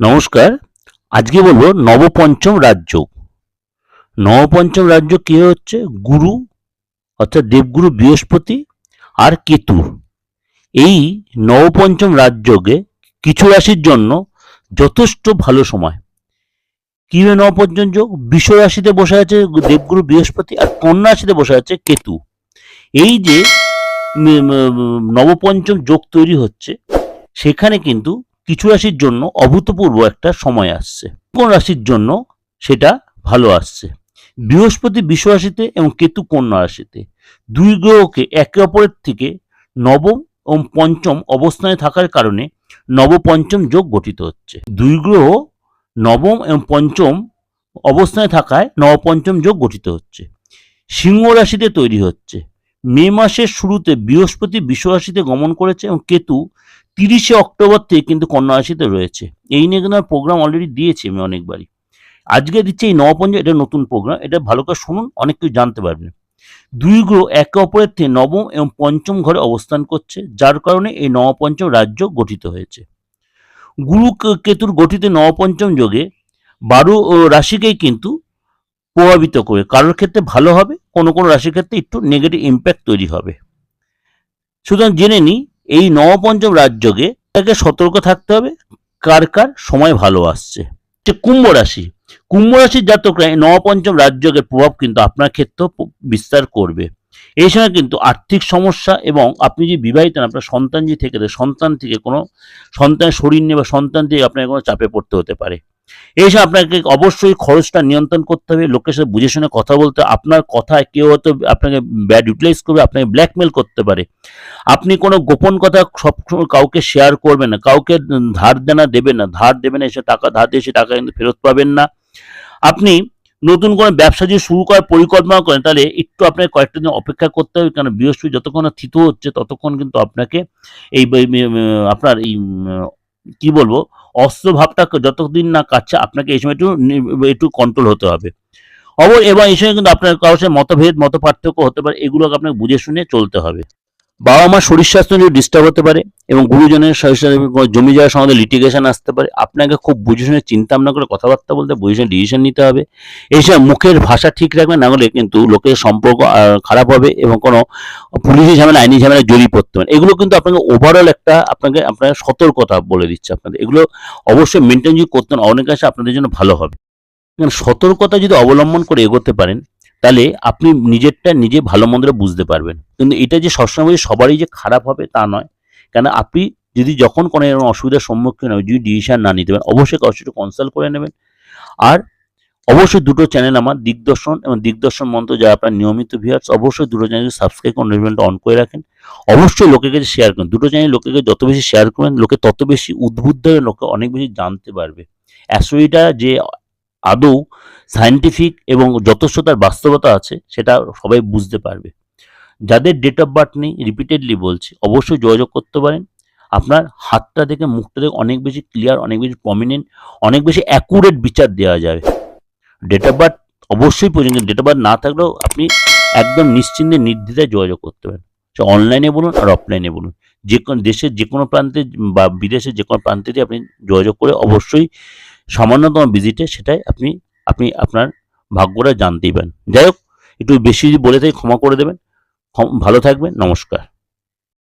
নমস্কার। আজকে বলব নবপঞ্চম রাজ্য। নবপঞ্চম রাজ্য কে হচ্ছে? গুরু, অর্থাৎ দেবগুরু বৃহস্পতি আর কেতু। এই নবপঞ্চম রাজযোগে কিছু রাশির জন্য যথেষ্ট ভালো সময়। কীভাবে নবপঞ্চম যোগ? বিশ্ব রাশিতে বসে আছে দেবগুরু বৃহস্পতি আর কন্যা রাশিতে বসে আছে কেতু। এই যে নবপঞ্চম যোগ তৈরি হচ্ছে, সেখানে কিন্তু কিছু রাশির জন্য অভূতপূর্ব একটা সময় আসছে। কোন রাশির জন্য সেটা ভালো আসছে? বৃহস্পতি রাশিতে এবং কেতু কন্যা রাশিতে। দুই গ্রহকে একে অপরের থেকে নবম এবং পঞ্চম অবস্থানে থাকার কারণে নবপঞ্চম যোগ গঠিত হচ্ছে। দুই গ্রহ নবম এবং পঞ্চম অবস্থানে থাকায় নবপঞ্চম যোগ গঠিত হচ্ছে। সিংহ রাশিতে তৈরি হচ্ছে। মে মাসের শুরুতে বৃহস্পতি বিশ্ব রাশিতে গমন করেছে এবং কেতু তিরিশে অক্টোবর থেকে কিন্তু কন্যা রাশিতে রয়েছে। এই নিয়ে কিন্তু প্রোগ্রাম অলরেডি দিয়েছি আমি অনেকবারই। আজকে দিচ্ছে এই নবপঞ্চ, এটা নতুন প্রোগ্রাম এটা ভালো করে শুনুন, অনেক কিছু জানতে পারবেন। দুই গ্রহ একে অপরের থেকে নবম এবং পঞ্চম ঘরে অবস্থান করছে, যার কারণে এই নবপঞ্চম রাজ্য গঠিত হয়েছে। গুরু কেতুর গঠিত নবপঞ্চম যোগে বারো রাশিকেই কিন্তু প্রভাবিত করে। কারোর ক্ষেত্রে ভালো হবে কোনো কোনো রাশির ক্ষেত্রে একটু নেগেটিভ ইম্প্যাক্ট তৈরি হবে। সুতরাং জেনে নিই এই নবপঞ্চম রাজযোগে তাকে সতর্ক থাকতে হবে কার কার সময় ভালো আসছে। যে কুম্ভ রাশি কুম্ভ রাশির জাতকরা নবপঞ্চম রাজযোগের প্রভাব কিন্তু আপনার ক্ষেত্রেও বিস্তার করবে। এই সময় কিন্তু আর্থিক সমস্যা এবং আপনি যে বিবাহিত না, আপনার সন্তান যে থেকে সন্তান থেকে কোনো সন্তানের শরীর নিয়ে বা সন্তান থেকে আপনাকে কোনো চাপে পড়তে হতে পারে। এই সময় আপনাকে অবশ্যই খরচটা নিয়ন্ত্রণ করতে হবে, লোকের সাথে বুঝে শুনে কথা বলতে আপনার কথায় কেউ হয়তো আপনাকে ব্যাড ইউটিলাইজ করবে, আপনাকে ব্ল্যাকমেল করতে পারে। আপনি কোনো গোপন কথা সবসময় কাউকে শেয়ার করবেন না, কাউকে ধার দেনা দেবেন না, ধার দেবেন এসে টাকা ধার দিয়ে সে টাকা কিন্তু ফেরত পাবেন না। আপনি নতুন কোনো ব্যবসা যদি শুরু করার পরিকল্পনা করেন, তাহলে একটু আপনাকে কয়েকটা দিন অপেক্ষা করতে হবে কারণ বৃহস্পতি যতক্ষণ থিত হচ্ছে, ততক্ষণ কিন্তু আপনাকে এই আপনার এই কি বলব অস্ত্র ভাবটা যতদিন না কাটছে, আপনাকে এই সময় একটু একটু কন্ট্রোল হতে হবে। অবশ্য এবং এই সময় কিন্তু আপনার কারোর সাথে মতভেদ মত পার্থক্য হতে পারে, এগুলোকে আপনাকে বুঝে শুনে চলতে হবে। বাবা মার শরীর স্বাস্থ্য নিয়ে ডিস্টার্ব হতে পারে এবং গুরুজনের শরীর জমি যাওয়ার সঙ্গে লিটিগেশন আসতে পারে। আপনাকে খুব বুঝে শুনে চিন্তা ভাবনা করে কথাবার্তা বলতে বুঝে শুনে ডিসিশন নিতে হবে। এই সময় মুখের ভাষা ঠিক রাখবেন না হলে কিন্তু লোকের সম্পর্ক খারাপ হবে এবং কোনো পুলিশি ঝামেলা, আইনি ঝামেলা জড়িয়ে পড়তে পারেন এগুলো কিন্তু আপনাকে ওভারঅল একটা আপনাকে আপনাকে সতর্কতা বলে দিচ্ছে আপনাদের। এগুলো অবশ্যই মেনটেন যদি করতেন অনেকাংশে আপনাদের জন্য ভালো হবে। সতর্কতা যদি অবলম্বন করে এগোতে পারেন তাহলে আপনি নিজেরটা নিজে ভালো মন্দটা বুঝতে পারবেন। কিন্তু এটা যে সবসময় সবারই যে খারাপ হবে তা নয়। কেন আপনি যদি যখন কোনো এরকম অসুবিধার সম্মুখীন হয় যদি ডিসিশন না নিতে পারেন, অবশ্যই কারোর সাথে কনসাল্ট করে নেবেন। আর অবশ্যই দুটো চ্যানেল আমার, দিগদর্শন এবং দিগদর্শন মন্ত্র যা আপনার নিয়মিত ভিউয়ার্স অবশ্যই দুটো চ্যানেল সাবস্ক্রাইব করে নোটিফিকেশনটা অন করে রাখেন। অবশ্যই লোকের কাছে শেয়ার করুন। দুটো চ্যানেল লোকের কাছে যত বেশি শেয়ার করবেন, লোকে তত বেশি উদ্বুদ্ধ হয়ে লোকে অনেক বেশি জানতে পারবে। অ্যাস্ট্রোলজিটা যে আদৌ সায়েন্টিফিক এবং যথেষ্টতার বাস্তবতা আছে, সেটা সবাই বুঝতে পারবে। যাদের ডেট অফ বার্থ নেই রিপিটেডলি বলছি, অবশ্যই যোগাযোগ করতে পারেন। আপনার হাতটা দেখে মুখটা দেখে অনেক বেশি ক্লিয়ার অনেক বেশি প্রমিনেন্ট অনেক বেশি অ্যাকুরেট বিচার দেওয়া যাবে। ডেট অফ বার্থ অবশ্যই প্রয়োজন ডেট অফ বার্থ না থাকলেও আপনি একদম নিশ্চিন্তে, নির্দ্বিধায় যোগাযোগ করতে পারেন। সে অনলাইনে বলুন আর অফলাইনে বলুন। যে কোনো দেশের, যে কোনো প্রান্তে বা বিদেশের যে কোনো প্রান্তে আপনি যোগাযোগ করে অবশ্যই সামান্যতম ভিজিটে সেটাই আপনি আপনি আপনার ভাগ্যটা জানতেই পারেন। যাই হোক, একটু বেশি যদি বলে থাকি ক্ষমা করে দেবেন। ভালো থাকবেন। নমস্কার।